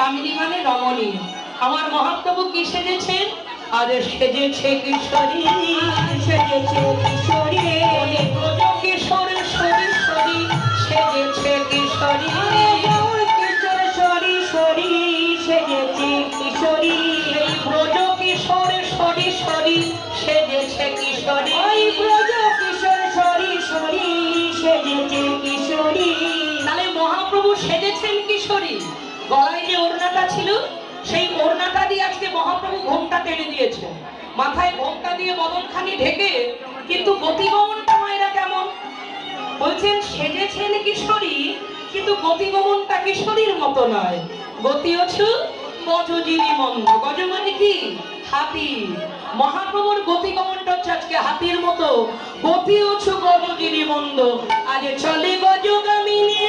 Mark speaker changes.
Speaker 1: জানি আমার মহাপ্রভু কি সেজেছেন? আরে সেজেছে কিশোরী
Speaker 2: সেজেছে কিশোরী
Speaker 1: বলে ব্রজ কিশোর সরি সরি সেজেছে কিশোরী।
Speaker 2: কিশোর সরি সরি সেজেছে কিশোরী।
Speaker 1: এই ব্রজ কিশোর সরি সরি সেজেছে কিশোরী।
Speaker 2: ব্রজ কিশোর সরি সরি সেজেছে কিশোরী।
Speaker 1: তাহলে মহাপ্রভু সেজেছেন কিশোরী? গলায় যে ওড়নাটা ছিল, সেই ওড়নাটা দিয়ে আজকে মহাপ্রভু ঘোমটা টেনে দিয়েছে। মাথায় ঘোমটা দিয়ে বদনখানি ঢেকে, কিন্তু গতিগমনটা মায়েরা কেমন? বলছেন, সেজেছেন কিশোরী, কিন্তু গতিগমনটা কিশোরীর মতো নয়। গতি হচ্ছে গজজিনী মন্দ। গজ মানে কি? হাতি। মহাপ্রভুর গতিগমনটা হচ্ছে আজকে হাতির মতো। গতি হচ্ছে গজজিনী মন্দ। আজ চলে গজগামিনী